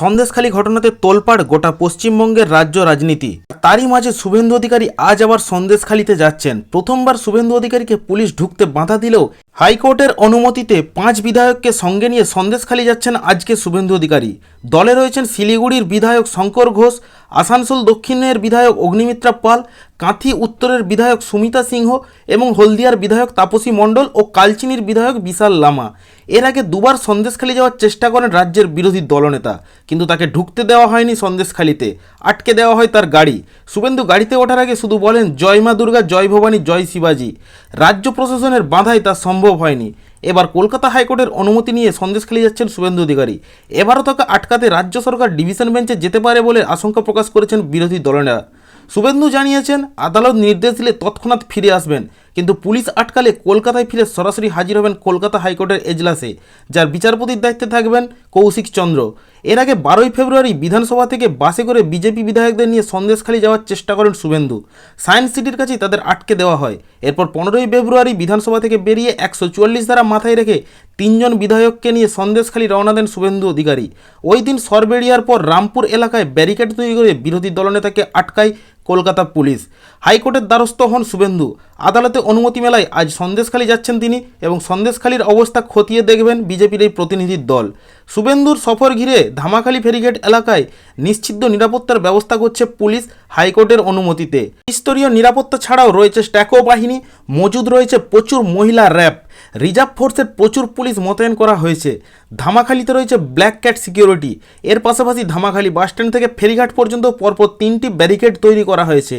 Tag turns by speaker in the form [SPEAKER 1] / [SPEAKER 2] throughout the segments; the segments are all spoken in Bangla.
[SPEAKER 1] সন্দেশখালী ঘটনাতে তোলপাড় গোটা পশ্চিমবঙ্গের রাজ্য রাজনীতি। তারই মাঝে শুভেন্দু অধিকারী আজ আবার সন্দেশখালীতে যাচ্ছেন। প্রথমবার শুভেন্দু অধিকারীকে পুলিশ ঢুকতে বাধা দিলেও হাইকোর্টের অনুমতিতে পাঁচ বিধায়ককে সঙ্গে নিয়ে সন্দেশখালী যাচ্ছেন আজকে শুভেন্দু অধিকারী। দলে রয়েছেন শিলিগুড়ির বিধায়ক শঙ্কর ঘোষ আসানসোল দক্ষিণের বিধায়ক অগ্নিমিত্রা পাল, কাঁথি উত্তরের বিধায়ক সুমিতা সিংহ এবং হলদিয়ার বিধায়ক তাপসী মণ্ডল ও কালচিনির বিধায়ক বিশাল লামা। এর আগে দুবার সন্দেশখালী যাওয়ার চেষ্টা করেন রাজ্যের বিরোধী দলনেতা, কিন্তু তাকে ঢুকতে দেওয়া হয়নি সন্দেশখালীতে। আটকে দেওয়া হয় তার গাড়ি। শুভেন্দু গাড়িতে ওঠার আগে শুধু বলেন, জয় মা দুর্গা, জয় ভবানী, জয় শিবাজি। রাজ্য প্রশাসনের বাধায় তা সম্ভব হয়নি। এবার কলকাতা হাইকোর্টের অনুমতি নিয়ে সন্দেশ খেলে যাচ্ছেন শুভেন্দু অধিকারী। এবারও তাকে আটকাতে রাজ্য সরকার ডিভিশন বেঞ্চে যেতে পারে বলে আশঙ্কা প্রকাশ করেছেন বিরোধী দলনেতা শুভেন্দু জানিয়েছেন, আদালত নির্দেশ দিলে তৎক্ষণাৎ ফিরে আসবেন। কিন্তু পুলিশ আটকালে কলকাতায় ফিরে সরাসরি হাজির হবেন কলকাতা হাইকোর্টের এজলাসে, যার বিচারপতির দায়িত্বে থাকবেন কৌশিক চন্দ্র। এর আগে বারোই ফেব্রুয়ারি বিধানসভা থেকে বাসে করে বিজেপি বিধায়কদের নিয়ে সন্দেশখালী যাওয়ার চেষ্টা করেন শুভেন্দু। সায়েন্স সিটির কাছেই তাদের আটকে দেওয়া হয়। এরপর পনেরোই ফেব্রুয়ারি বিধানসভা থেকে বেরিয়ে একশো চুয়াল্লিশ ধারা মাথায় রেখে তিনজন বিধায়ককে নিয়ে সন্দেশখালী রওনা দেন শুভেন্দু অধিকারী। ওই দিন সরবেরিয়ার পর রামপুর এলাকায় ব্যারিকেড তৈরি করে বিরোধী দলনেতাকে আটকায় কলকাতা পুলিশ। হাইকোর্টের দ্বারস্থ হন শুভেন্দু। আদালতে অনুমতি মেলায় আজ সন্দেশখালী যাচ্ছেন তিনি এবং সন্দেশখালীর অবস্থা খতিয়ে দেখবেন বিজেপির এই প্রতিনিধির দল। শুভেন্দুর সফর ঘিরে ধামাখালী ফেরিগেট এলাকায় নিশ্চিদ্র নিরাপত্তার ব্যবস্থা করছে পুলিশ হাইকোর্টের অনুমতিতে। স্তরীয় নিরাপত্তা ছাড়াও রয়েছে স্ট্যাকো বাহিনী, মজুদ রয়েছে প্রচুর মহিলা র্যাব। রিজার্ভ ফোর্সের প্রচুর পুলিশ মোতায়েন করা হয়েছে। ধামাখালিতে রয়েছে ব্ল্যাক ক্যাট সিকিউরিটি এর পাশাপাশি ধামাখালি বাসস্ট্যান্ড থেকে ফেরিঘাট পর্যন্ত পরপর তিনটি ব্যারিকেড তৈরি করা হয়েছে।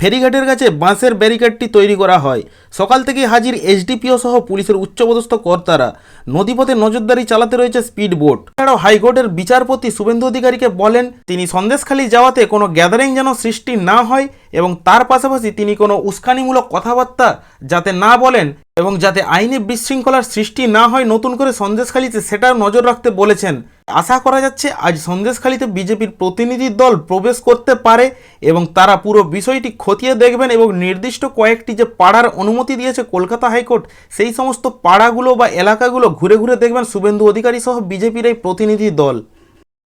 [SPEAKER 1] ফেরিঘাটের কাছে বাঁশের ব্যারিকেডটি তৈরি করা হয়। সকাল থেকেই হাজির এসডিপিও সহ পুলিশের উচ্চপদস্থ কর্তারা। নদীপথে নজরদারি চালাতে রয়েছে স্পিড বোট। এছাড়াও হাইকোর্টের বিচারপতি শুভেন্দু অধিকারীকে বলেন, তিনি সন্দেশখালী যাওয়াতে কোনো গ্যাদারিং যেন সৃষ্টি না হয় এবং তার পাশাপাশি তিনি কোনো উস্কানিমূলক কথাবার্তা যাতে না বলেন এবং যাতে আইনি বিশৃঙ্খলার সৃষ্টি না হয় নতুন করে সন্দেশখালীতে সেটার নজর রাখতে বলেছেন। আশা করা যাচ্ছে আজ সন্দেশখালীতে বিজেপির প্রতিনিধি দল প্রবেশ করতে পারে এবং তারা পুরো বিষয়টি খতিয়ে দেখবেন এবং নির্দিষ্ট কয়েকটি যে পাড়ার অনুমতি দিয়েছে কলকাতা হাইকোর্ট, সেই সমস্ত পাড়াগুলো বা এলাকাগুলো ঘুরে ঘুরে দেখবেন শুভেন্দু অধিকারী সহ বিজেপির এই প্রতিনিধি দল